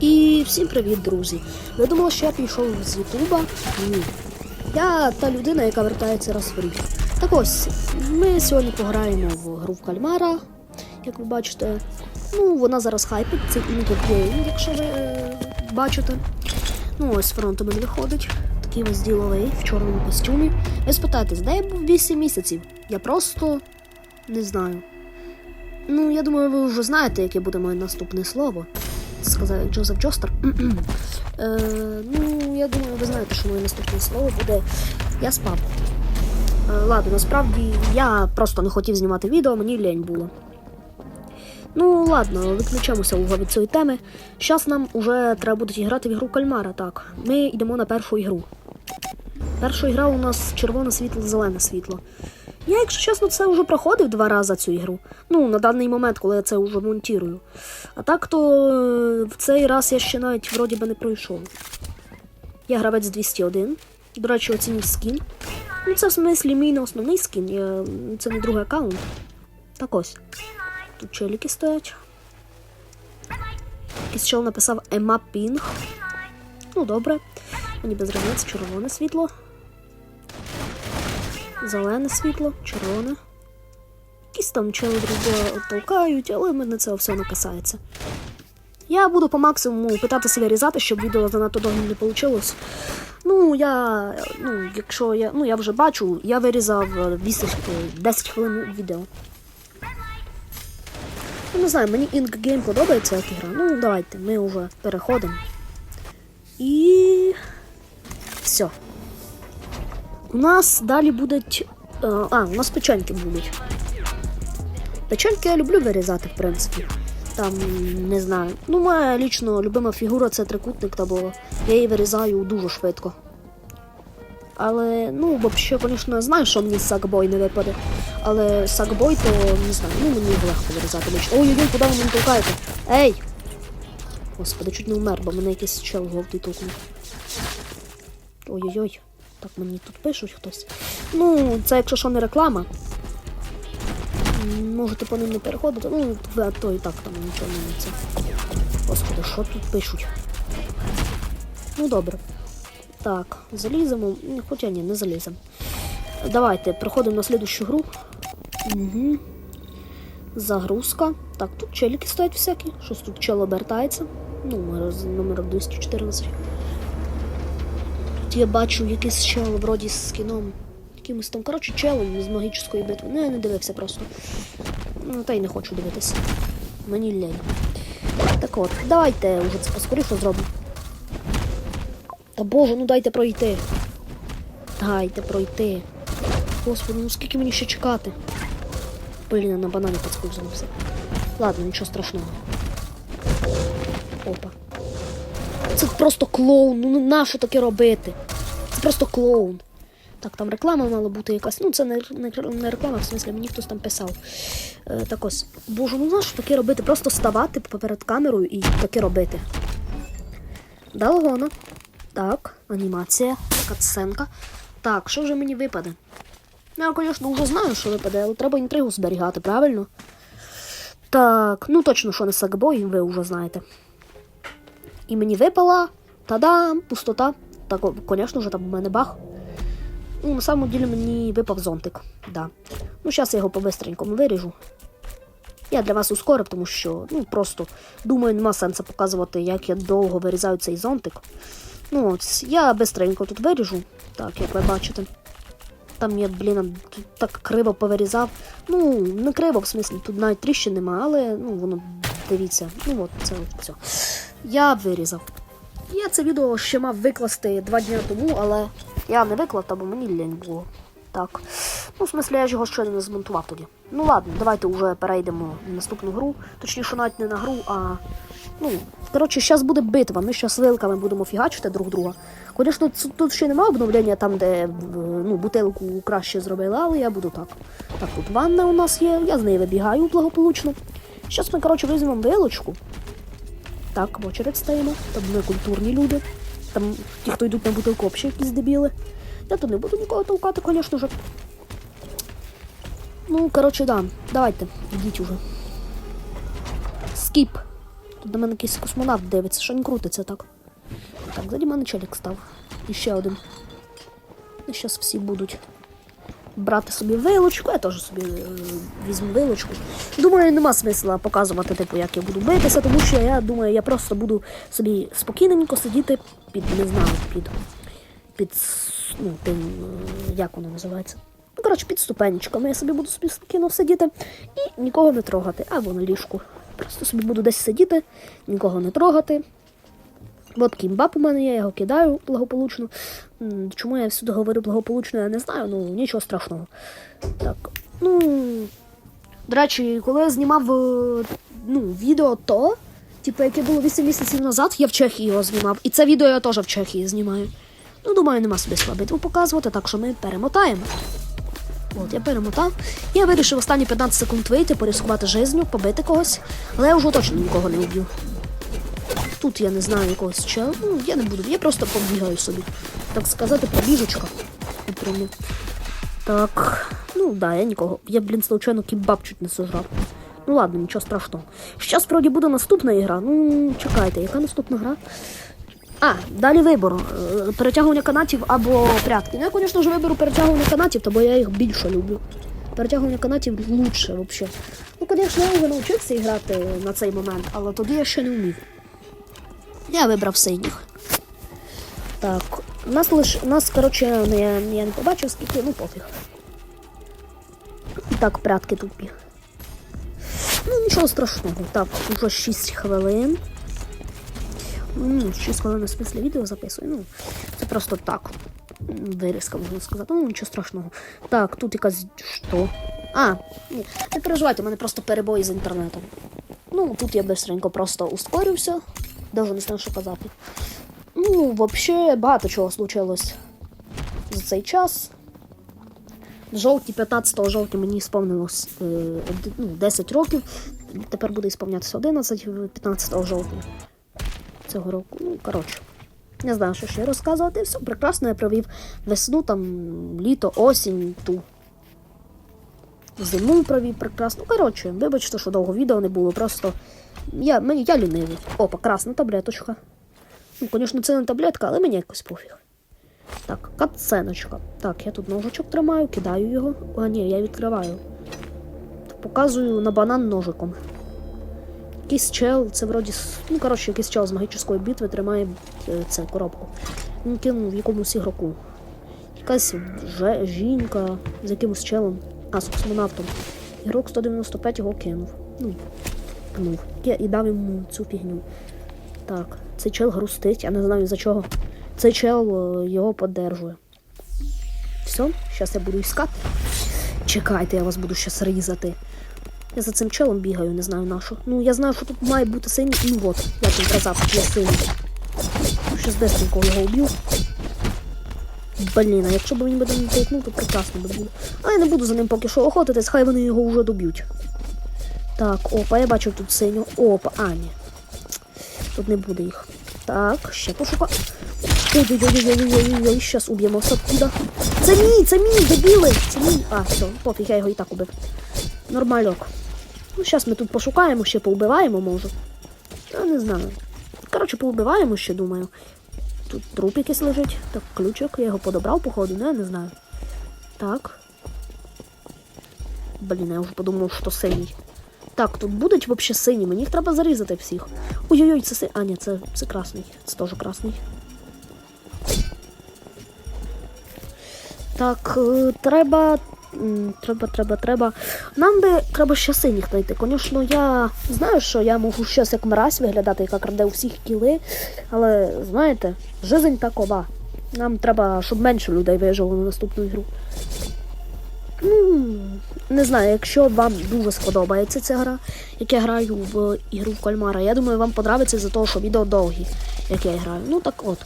І всім привіт, друзі! Ви думали, що я пішов з Ютуба? Ні. Я та людина, яка вертається раз в рік. Так ось, ми сьогодні пограємо в гру в кальмара, як ви бачите. Ну, вона зараз хайпить, це Game, якщо ви е, бачите. Ну, ось фронт у мене виходить. Такий ось діловий в чорному костюмі. Ви спитаєтесь, де я був 8 місяців? Я просто не знаю. Ну, я думаю, ви вже знаєте, яке буде моє наступне слово. Сказав Джозеф Джостер. е, ну, я думаю, ви знаєте, що моє наступне слово буде Я спав. Е, ладно, насправді я просто не хотів знімати відео, мені лень було. Ну, ладно, виключаємося уже від цієї теми. Зараз нам уже треба буде грати в ігру кальмара, так. Ми йдемо на першу ігру. Перша ігра у нас червоне світло, зелене світло. Я, якщо чесно, це вже проходив два рази цю ігру. Ну, на даний момент, коли я це вже монтірую. А так то е, в цей раз я ще навіть вроді би не пройшов. Я гравець 201. До речі, оцініть скін. Ну, це в смислі мій не основний скін, я... це не другий аккаунт. Так ось. Тут челіки стоять. Якийсь чел написав Ема Пінг. Ну, добре. Мені без різниці червоне світло. Зелене світло, червоне. Якісь там чели толкають, але мене це все не касається. Я буду по максимуму питатися вирізати, щоб відео занадто довго не вийшло. Ну, я. Ну, якщо я. Ну, я вже бачу, я вирізав 10, 10 хвилин відео. Я не знаю, мені Ink Game подобається як ігра. Ну, давайте, ми вже переходимо. І. Все. У нас далі будуть. е, А, у нас печеньки будуть. Печеньки я люблю вирізати, в принципі. Там, не знаю. Ну, моя лічно любима фігура це трикутник, та бо я її вирізаю дуже швидко. Але, ну, взагалі, звісно, знаю, що мені сакбой не випаде. Але сакбой, то не знаю, ну мені легко вирізати. Ой-ой-ой, куди ви мене толкаєте? Ей! Господи, чуть не вмер, бо мене якийсь чел жовтий толкнув. Ой-ой-ой. Так мені тут пишуть хтось. Ну, це якщо що не реклама. Можете по ним не переходити. Ну, а то і так там нічого не це. Господи, що тут пишуть? Ну добре. Так, заліземо. Хоча ні, не заліземо. Давайте, переходимо на слідущу гру. Угу. Загрузка. Так, тут челіки стоять всякі. Щось тут чел обертається. Ну, номер 214. Я бачу якийсь чел вроді з скіном. Якимось там, коротше, челом з магічної битви. Ну, я не дивився просто. Ну, та й не хочу дивитися. Мені лень. Так от, давайте вже це поскоріше зробимо. Та боже, ну дайте пройти. Дайте пройти. Господи, ну скільки мені ще чекати? Блін, на банані підскользнувся. Ладно, нічого страшного. Опа. Це просто клоун. Ну нащо таке робити? Це просто клоун. Так, там реклама мала бути якась. Ну, це не, не, не реклама, в смислі, мені хтось там писав. Е, так ось. Боже, ну нащо таке робити? Просто ставати перед камерою і таке робити. Далгона. Так, анімація, катсценка. Так, що вже мені випаде? Ну, я, звісно, вже знаю, що випаде, але треба інтригу зберігати, правильно? Так, ну точно, що не сакбой, ви вже знаєте. І мені випала. Та-дам! Пустота. Так, звісно ж, там у мене баг. Ну, на самом деле мені випав зонтик. Да. Ну, зараз я його по-бистренькому виріжу. Я для вас ускорив, тому що, ну, просто думаю, нема сенсу показувати, як я довго вирізаю цей зонтик. Ну, от, я бистренько тут виріжу, так, як ви бачите. Там я, блін, так криво повирізав. Ну, не криво, в смислі, тут навіть тріщин нема, але ну, воно, дивіться, ну от це все. Я вирізав. Я це відео ще мав викласти два дні тому, але я не виклав, бо мені лень було. Так. Ну, в смислі, я ж його ще не змонтував тоді. Ну ладно, давайте вже перейдемо на наступну гру. Точніше, навіть не на гру, а. Ну, коротше, зараз буде битва. Ми зараз вилками будемо фігачити друг друга. Звісно, ц- тут ще немає обновлення там, де ну, бутилку краще зробили, але я буду так. Так, тут ванна у нас є, я з неї вибігаю благополучно. Зараз ми, коротше, візьмемо вилочку. Так, в очередь стоїмо. Там ми культурні люди. Там ті, хто йдуть на бутилку, взагалі якісь дебіли. Я тут не буду нікого толкати, звісно ж. Ну, коротше, да. Давайте, йдіть уже. Скіп. Тут до мене якийсь космонавт дивиться, що він крутиться так. Так, ззаді мене челік став. І ще один. І зараз всі будуть брати собі вилочку, я теж собі е, візьму вилочку. Думаю, нема смисла показувати, типу, як я буду битися, тому що я думаю, я просто буду собі спокійненько сидіти під, не знаю, під, під ну, тим, е, як воно називається. Ну, коротше, під ступенечками я собі буду собі спокійно сидіти і нікого не трогати, або на ліжку. Просто собі буду десь сидіти, нікого не трогати. От кімбап у мене є, я його кидаю благополучно. Чому я всюди говорю благополучно, я не знаю, ну нічого страшного. Так, ну. До речі, коли я знімав е, ну, відео то, типу, яке було 8 місяців назад, я в Чехії його знімав. І це відео я теж в Чехії знімаю. Ну, думаю, нема собі слабитву показувати, так що ми перемотаємо. От, я перемотав. Я вирішив останні 15 секунд вийти, порискувати жизнью, побити когось, але я вже точно нікого не вб'ю. Тут я не знаю якогось чела. Ну, я не буду, я просто побігаю собі. Так сказати, пробіжечка. Напряму. Так. Ну да, я нікого. Я, блін, случайно кібаб чуть не сожрав. Ну ладно, нічого страшного. Щас вроді буде наступна ігра. Ну, чекайте, яка наступна гра? А, далі вибор. Е, Перетягування канатів або прятки. Ну, я, звісно ж, виберу перетягування канатів, тому я їх більше люблю. Перетягування канатів лучше взагалі. Ну, звісно, я вже навчився грати на цей момент, але тоді я ще не вмів. Я вибрав синіх. Так, нас лише. Нас, коротше, не, я не побачив, скільки, ну пофіг. Так, прятки тупі. Ну, нічого страшного. Так, уже 6 хвилин. Ну, 6 хвилин в смислі відео записую. Ну, це просто так. Вирізка, можна сказати. Ну, нічого страшного. Так, тут якась. Що? А, ні, не переживайте, у мене просто перебої з інтернетом. Ну, тут я быстренько просто ускорився. Даже не знаю, що казати. Ну, взагалі, багато чого случилось за цей час. В жовтні, 15 жовтня мені сповнилось е, ну, 10 років. Тепер буде ісповнятися 11 15 жовтня цього року. Ну, коротше. Не знаю, що ще розказувати. Все прекрасно, я провів весну, там, літо, осінь, ту. Зиму провів прекрасно. Ну, коротше, вибачте, що довго відео не було. Просто я, мені, я лінивий. Опа, красна таблеточка. Ну, звісно, це не таблетка, але мені якось пофіг. Так, катсценочка. Так, я тут ножичок тримаю, кидаю його. А, ні, я відкриваю. Показую на банан ножиком. Якийсь чел, це вроді. Ну, коротше, якийсь чел з магічної битви тримає е, це коробку. Він кинув якомусь ігроку. Якась жінка з якимось челом. А, з космонавтом. Ігрок 195 його кинув. Ну, пнув. Я- І дав йому цю фігню. Так, цей чел грустить, я не знаю за чого. Цей чел е, його поддержує. Все, зараз я буду іскати. Чекайте, я вас буду щас різати. Я за цим челом бігаю, не знаю на. Ну, я знаю, що тут має бути синій. Ну от, як він казав, тут є синій. Щас быстренько його уб'ю. Блін, а якщо б він би до мене толкнув, то прекрасно би було. Але я не буду за ним поки що охотитись, хай вони його вже доб'ють. Так, опа, я бачу тут синю. Опа, а, ні. Тут не буде їх. Так, ще пошукаю. Ой-ой-ой-ой-ой-ой, щас уб'ємо все откуда. Це мій, це мій, дебіли! Це мій. А, все, пофіг, я його і так убив. Нормальок. Ну, зараз ми тут пошукаємо, ще поубиваємо, може. Я не знаю. Коротше, поубиваємо ще, думаю. Тут труп якийсь лежить. Так, ключик, я його подобрав, походу, я не знаю. Так. Блін, я вже подумав, що синій. Так, тут будуть взагалі сині, мені їх треба зарізати всіх. Ой-ой-ой, це синій. А, ні, це, це красний. Це теж красний. Так, е, треба. Треба, треба, треба. Нам би треба ще синіх знайти. Звісно, я знаю, що я можу щось як мразь виглядати, яка краде у всіх кіли. Але знаєте, жизнь такова. Нам треба, щоб менше людей вижило на наступну ігру. Ну, не знаю, якщо вам дуже сподобається ця гра, як я граю в ігру в кальмара, я думаю, вам подобається за те, що відео довгі, як я граю. Ну так от.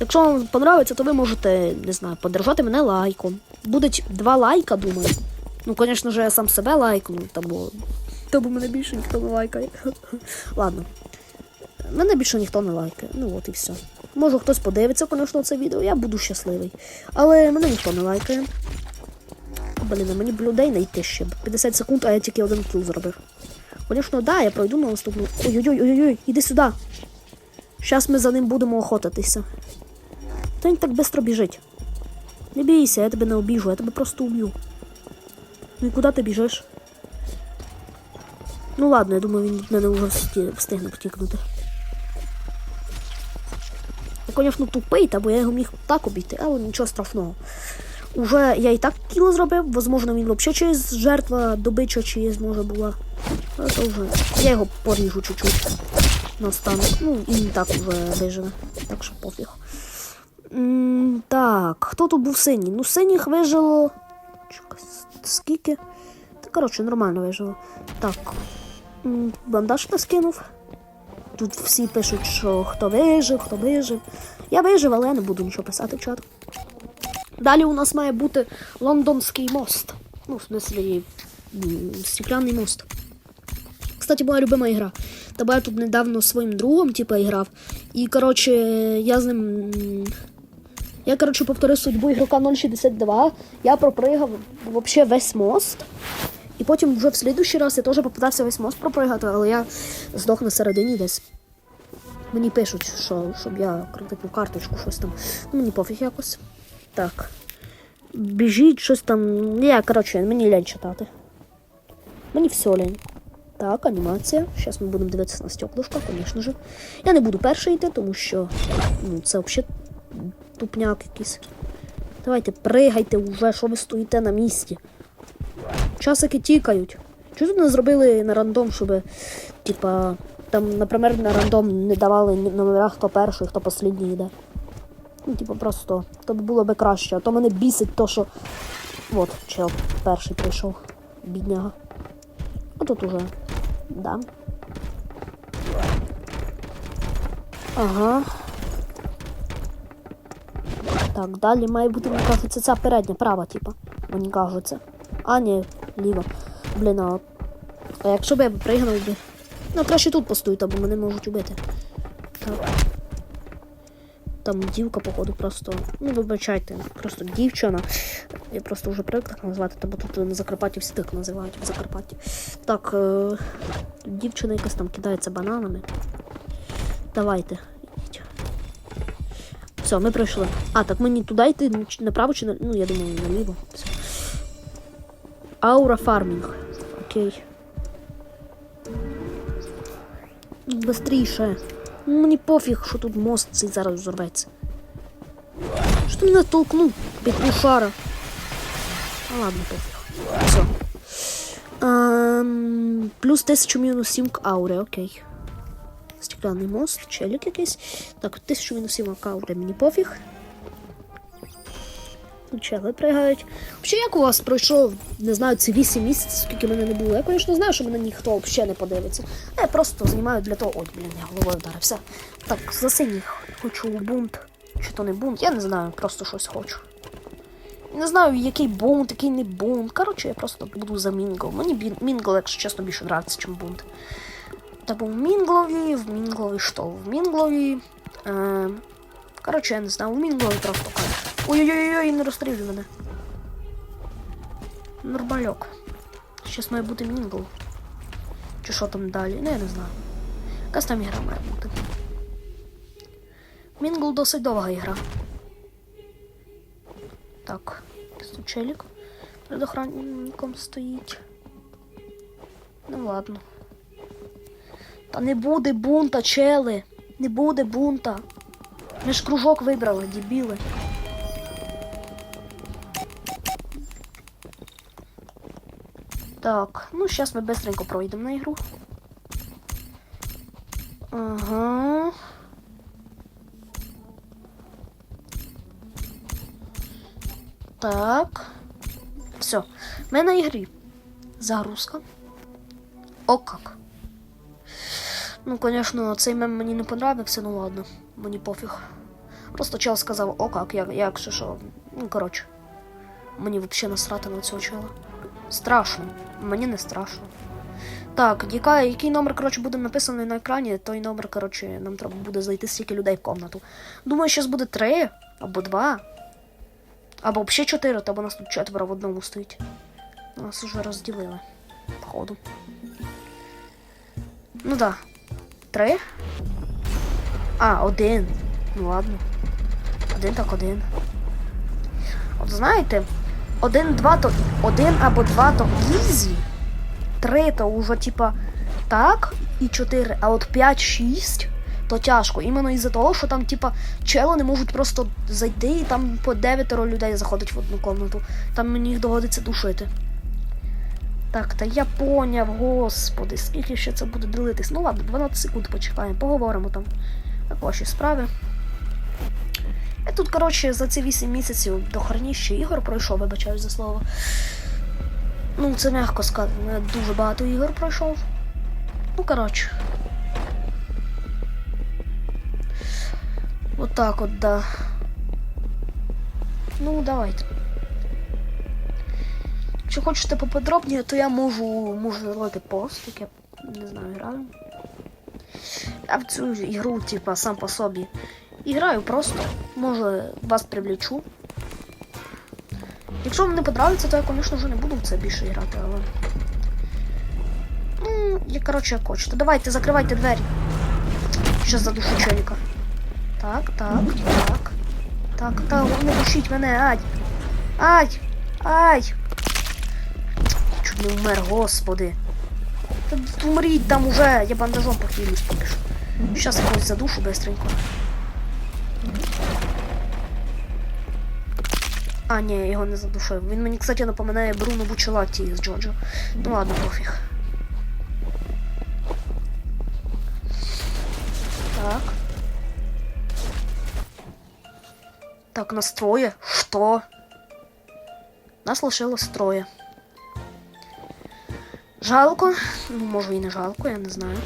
Якщо вам подобається, то ви можете, не знаю, подержати мене лайком. Будуть два лайка, думаю. Ну, звісно ж, я сам себе лайкну, тому, тому мене більше ніхто не лайкає. Ладно. Мене більше ніхто не лайкає. Ну от і все. Може хтось подивиться, звісно, це відео, я буду щасливий. Але мене ніхто не лайкає. Блін, мені б людей знайти ще. 50 секунд, а я тільки один кіл зробив. Звісно, да, я пройду на наступну. Ой-ой-ой, ой-ой, іди сюди. Зараз ми за ним будемо охотитися. Та він так швидко біжить. Не бійся, я тебе не обіжу, я тебе просто уб'ю. Ну і куди ти біжиш? Ну ладно, я думаю, він від мене вже встигне потікнути. Я, звісно, тупий, та бо я його міг так обійти, але нічого страшного. Уже я і так кіло зробив, возможно, він взагалі чиїсь жертва добича чиїсь може була. Але то вже. Я його поріжу чуть-чуть. Наостанок. Ну, і він так виживе. Так що пофіг. Так, хто тут був синій? Ну, синіх вижило. Чекай, скільки? Та коротше, нормально вижило. Так. м, Бандаж не скинув. Тут всі пишуть, що хто вижив, хто вижив. Я вижив, але я не буду нічого писати в чат. Далі у нас має бути лондонський мост. Ну, в смислі, м, стекляний мост. Кстати, моя любима ігра. Та я тут недавно своїм другом, типа, грав. І, коротше, я з ним. Я, коротше, повторив судьбу ігрока 062. Я пропригав взагалі весь мост. І потім вже в слідущий раз я теж попитався весь мост пропригати, але я здох на середині десь. Мені пишуть, що щоб я типу, карточку щось там. Ну, мені пофіг якось. Так. Біжіть, щось там. Я, коротше, мені лень читати. Мені все лень. Так, анімація. Зараз ми будемо дивитися на стеклышко, звісно ж. Я не буду перший йти, тому що ну, це взагалі тупняк якийсь. Давайте, пригайте вже, що ви стоїте на місці. Часики тікають. Чого тут не зробили на рандом, щоб, типа, там, наприклад, на рандом не давали ні- номера, хто перший, хто останній йде. Ну, типу, просто то б було би краще. А то мене бісить то, що. От, чел перший прийшов. Бідняга. А тут уже. Да. Ага. Так, далі має бути, мені кажеться, ця передня, права, типа. Мені кажеться. А, ні, ліва. Блін, а. А якщо б я б пригнув би. Ну, краще тут постою, бо мене можуть убити. Так. Там дівка, походу, просто. Ну, вибачайте, просто дівчина. Я просто вже привик так називати, тому тут на Закарпатті всі так називають в Закарпатті. Так, е... дівчина якась там кидається бананами. Давайте. Все, ми пройшли. А, так мені туди йти ну, направо чи на. Ну, я думаю, наліво. Все. Аура фармінг. Окей. Бистріше. Ну, Мені пофіг, що тут мост цей зараз взорветься. Що ти мене толкнув під А ладно. Все. Ем, плюс 1000 мінус 7 к аури, окей. Стеклянний мост, челік якийсь. Так, 1000 мінус 7 к аури, мені пофіг. Чели пригають. Взагалі, як у вас пройшов, не знаю, ці 8 місяців, скільки мене не було. Я, звісно, знаю, що мене ніхто взагалі не подивиться. Я просто знімаю для того. Ой, блін, я головою вдарився. Так, за синіх хочу бунт. Чи то не бунт, я не знаю, просто щось хочу. Не знаю, який бунт, який не бунт. Коротше, я просто буду за Мінгл. Мені Мінгл, якщо чесно, більше нравиться, ніж бунт. Та був в Мінглові, в Мінглові що? В Мінглові. Е, коротше, я не знаю, в Мінглові просто кайф. Ой-ой-ой, не розстрілюй мене. Нормальок. Щас має бути Мінгл. Чи що там далі? Ну, я не знаю. Якась там ігра має бути. Мінгл досить довга ігра. Так, челік перед охранником стоїть. Ну ладно. Та не буде бунта, чели. Не буде бунта. Ми ж кружок вибрали, дебіли. Так, ну сейчас ми быстренько пройдемо на ігру. Ага. Так. Все. Ми на ігрі. Загрузка. О как. Ну, конечно, цей мем мені не понравився, ну ладно, мені пофіг. Просто чел сказав, о как, як, як що, що. Ну, коротше. Мені взагалі насрати на цього чела. Страшно. Мені не страшно. Так, яка, який номер, коротше, буде написаний на екрані, той номер, коротше, нам треба буде зайти стільки людей в комнату. Думаю, зараз буде три або два. Або взагалі чотири, та бо нас тут четверо в одному стоїть. Нас вже розділили. Походу. Ну да. Три? А, один. Ну ладно. Один так один. От знаєте, один, два то. Один або два то ізі. Три то уже типа так і чотири. А от п'ять, шість то тяжко. Іменно із-за того, що там, типа, чели не можуть просто зайти і там по дев'ятеро людей заходить в одну комнату. Там мені їх доводиться душити. Так, та я поняв, господи, скільки ще це буде ділитись. Ну ладно, 12 секунд почекаємо, поговоримо там. Так, ваші справи. Я тут, коротше, за ці 8 місяців до херніще ігор пройшов, вибачаюсь за слово. Ну, це м'яко сказано, я дуже багато ігор пройшов. Ну, коротше. Вот так от, да. Ну, давайте. Якщо хочете поподробніше, то я можу, можу зробити пост, як я не знаю, граю. Я в цю ігру, типа, сам по собі. І граю просто. Може, вас привлечу. Якщо вам не подобається, то я, звісно, вже не буду в це більше грати, але. Ну, я, коротше, як хочете. Давайте, закривайте двері. Щас задушу челіка. Так, так, так. Так, так, не душіть мене, ай! Ай! Ай! Чуть не вмер, господи. Та умріть там уже, я бандажом похилюсь поки що. Щас якось задушу быстренько. А, ні, його не задушив. Він мені, кстати, напоминає Бруно Бучелаті з Джоджо. Ну ладно, пофіг. Так. Так, нас троє. Що? Нас лишилось троє. Жалко. Ну, може і не жалко, я не знаю.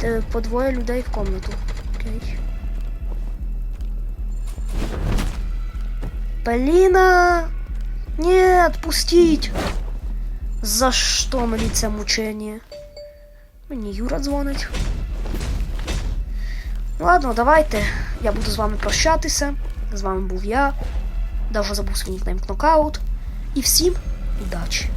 Те, По двоє людей в комнату. Окей. Полина! Нет, пустить! За що мені це мучення? Мені Юра дзвонить. Ладно, давайте. Я буду з вами прощатися. З вами був я. Даже забув свій нікнейм Knockout. І всім удачі!